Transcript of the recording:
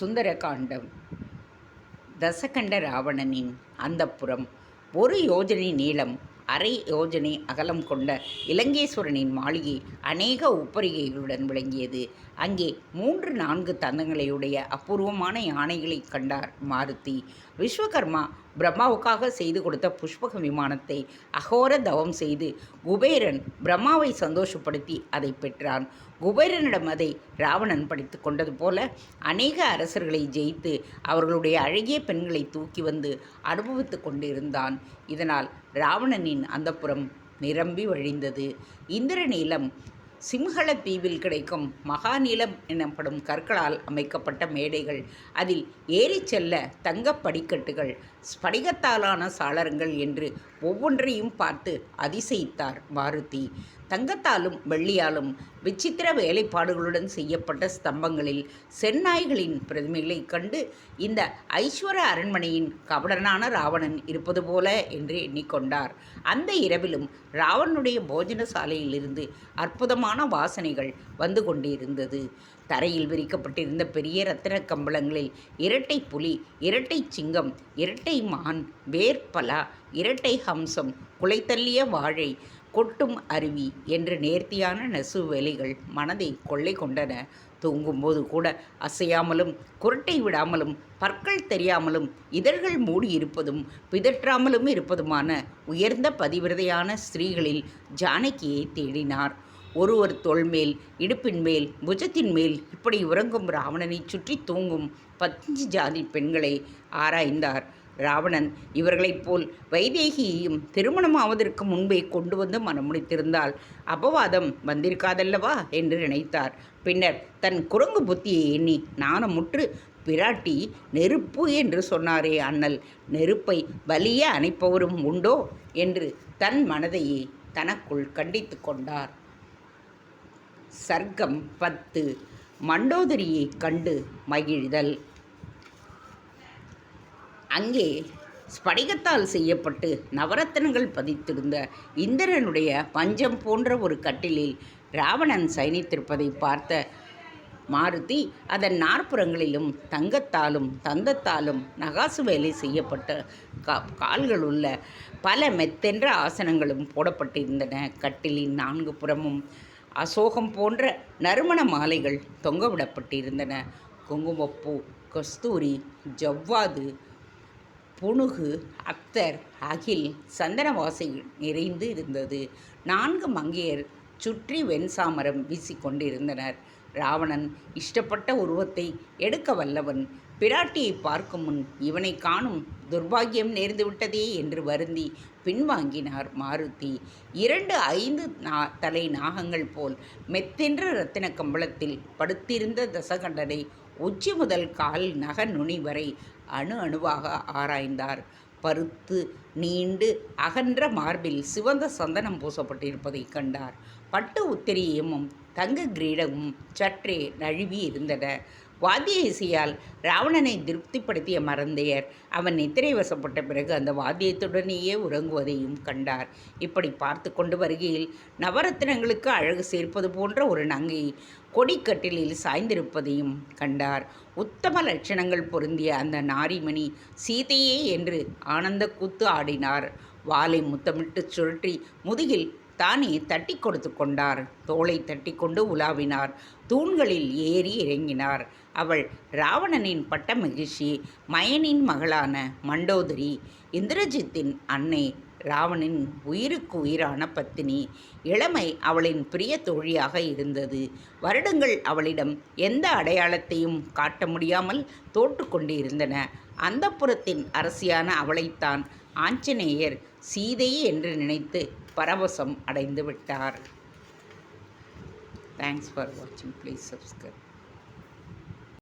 சுந்தரகாண்டம். தசகண்ட ராவணனின் அந்தப்புறம் ஒரு யோஜனை நீளம் அரை யோஜனை அகலம் கொண்ட இலங்கேஸ்வரனின் மாளிகை அநேக உப்பரிகைகளுடன் விளங்கியது. அங்கே மூன்று நான்கு தந்தங்களையுடைய அபூர்வமான யானைகளைக் கண்டார் மாருதி. விஸ்வகர்மா பிரம்மாவுக்காக செய்து கொடுத்த புஷ்பக விமானத்தை அகோர தவம் செய்து குபேரன் பிரம்மாவை சந்தோஷப்படுத்தி அதை பெற்றான். குபேரனிடம் அதை ராவணன் படித்து கொண்டது போல அநேக அரசர்களை ஜெயித்து அவர்களுடைய அழகிய பெண்களை தூக்கி வந்து அனுபவித்து கொண்டிருந்தான். இதனால் ராவணனின் அந்தப்புறம் நிரம்பி வழிந்தது. இந்திரநீலம் சிம்ஹளத்தீவில் கிடைக்கும் மகாநிலம் எனப்படும் கற்களால் அமைக்கப்பட்ட மேடைகள். அதில் ஏறிச் செல்ல தங்க படிக்கட்டுகள் ஸ்படிகத்தாலான சாளரங்கள் என்று ஒவ்வொன்றையும் பார்த்து அதிசயித்தார் மாருதி தங்கத்தாலும் வெள்ளியாலும் விசித்திர வேலைப்பாடுகளுடன் செய்யப்பட்ட ஸ்தம்பங்களில் செந்நாய்களின் பிரதிமைகளைக் கண்டு இந்த ஐஸ்வர அரண்மனையின் கபடனான ராவணன் இருப்பது போல என்று எண்ணிக்கொண்டார். அந்த இரவிலும் ராவணனுடைய போஜன சாலையிலிருந்து அற்புதமான வாசனைகள் வந்து கொண்டிருந்தது. தரையில் விரிக்கப்பட்டிருந்த பெரிய ரத்தின கம்பளங்களில் இரட்டை புலி இரட்டை சிங்கம் இரட்டை மான் வேர்பலா இரட்டை ஹம்சம் குலைத்தள்ளிய வாழை கொட்டும் அருவி என்று நேர்த்தியான நெசு வேலைகள் மனதை கொள்ளை கொண்டன. தூங்கும்போது கூட அசையாமலும் குரட்டை விடாமலும் பற்கள் தெரியாமலும் இதழ்கள் மூடி இருப்பதும் பிதற்றாமலும் இருப்பதுமான உயர்ந்த பதிவிரதையான ஸ்திரீகளில் ஜானகியை தேடினார். ஒருவர் தோள்மேல் இடுப்பின் மேல் புஜத்தின் மேல் இப்படி உறங்கும் ராவணனைச் சுற்றி தூங்கும் பஞ்சு ஜாதி பெண்களை ஆராய்ந்தார். ராவணன் இவர்களைப் போல் வைதேகியையும் திருமணமாவதற்கு முன்பே கொண்டு வந்து மனமுடித்திருந்தால் அபவாதம் வந்திருக்காதல்லவா என்று நினைத்தார். பின்னர் தன் குரங்கு புத்தியை எண்ணி நாணமுற்று பிராட்டி நெருப்பு என்று சொன்னாரே அண்ணல். நெருப்பை வலிய அணைப்பவரும் உண்டோ? என்று தன் மனதையே தனக்குள் கண்டித்து கொண்டார். சர்க்கம் பத்து. மண்டோதரியை கண்டு மகிழ்தல். அங்கே ஸ்படிகத்தால் செய்யப்பட்டு நவரத்தினங்கள் பதித்திருந்த இந்திரனுடைய பஞ்சம் போன்ற ஒரு கட்டிலில் ராவணன் சயனித்திருப்பதை பார்த்த மாருதி அதன் நாற்புறங்களிலும் தங்கத்தாலும் தந்தத்தாலும் நகாசு வேலை செய்யப்பட்ட கா கால்கள் உள்ள பல மெத்தென்ற ஆசனங்களும் போடப்பட்டிருந்தன. கட்டிலின் நான்கு புறமும் அசோகம் போன்ற நறுமண மாலைகள் தொங்கவிடப்பட்டிருந்தன. குங்குமப்பூ கஸ்தூரி ஜவ்வாது புனுகு அத்தர் அகில் சந்தனவாசை நிறைந்து இருந்தது. நான்கு மங்கையர் சுற்றி வெண்சாமரம் வீசிக்கொண்டிருந்தனர். ராவணன் இஷ்டப்பட்ட உருவத்தை எடுக்க வல்லவன். பிராட்டியை பார்க்கும் முன் இவனை காணும் துர்பாகியம் நேர்ந்துவிட்டதே என்று வருந்தி பின்வாங்கினார் மாருதி. இரண்டு ஐந்து நா தலை நாகங்கள் போல் மெத்தென்ற இரத்தின கம்பளத்தில் படுத்திருந்த தசகண்டனை உச்சி முதல் கால் நக நுனி வரை அணு அணுவாக ஆராய்ந்தார். பருத்து நீண்டு அகன்ற மார்பில் சிவந்த சந்தனம் பூசப்பட்டிருப்பதைக் கண்டார். பட்டு உத்திரியமும் தங்க கிரீடமும் சற்றே நழுவி இருந்தன. வாத்திய இசையால் ராவணனை திருப்திப்படுத்திய மறந்தையர் அவன் நித்திரை வசப்பட்ட பிறகு அந்த வாத்தியத்துடனேயே உறங்குவதையும் கண்டார். இப்படி பார்த்து கொண்டு வருகையில் நவரத்தினங்களுக்கு அழகு சேர்ப்பது போன்ற ஒரு நங்கை கொடிக்கட்டிலில் சாய்ந்திருப்பதையும் கண்டார். உத்தம லட்சணங்கள் பொருந்திய அந்த நாரிமணி சீதையே என்று ஆனந்த கூத்து ஆடினார். வாலை முத்தமிட்டு சுழற்றி முதுகில் தானே தட்டி கொடுத்து கொண்டார். தோளை தட்டி கொண்டு உலாவினார். தூண்களில் ஏறி இறங்கினார். அவள் ராவணனின் பட்ட மகிழ்ச்சி மயனின் மகளான மண்டோதரி இந்திரஜித்தின் அன்னை ராவணின் உயிருக்கு உயிரான பத்தினி இளமை அவளின் பிரிய தோழியாக இருந்தது. வருடங்கள் அவளிடம் எந்த அடையாளத்தையும் காட்ட முடியாமல் தோற்று கொண்டிருந்தன. அந்த புறத்தின் அரசியான அவளைத்தான் ஆஞ்சநேயர் சீதை என்று நினைத்து பரவசம் அடைந்து விட்டார் தேங்க்ஸ் ஃபார் வாட்சிங் ப்ளீஸ் சப்ஸ்கிரைப்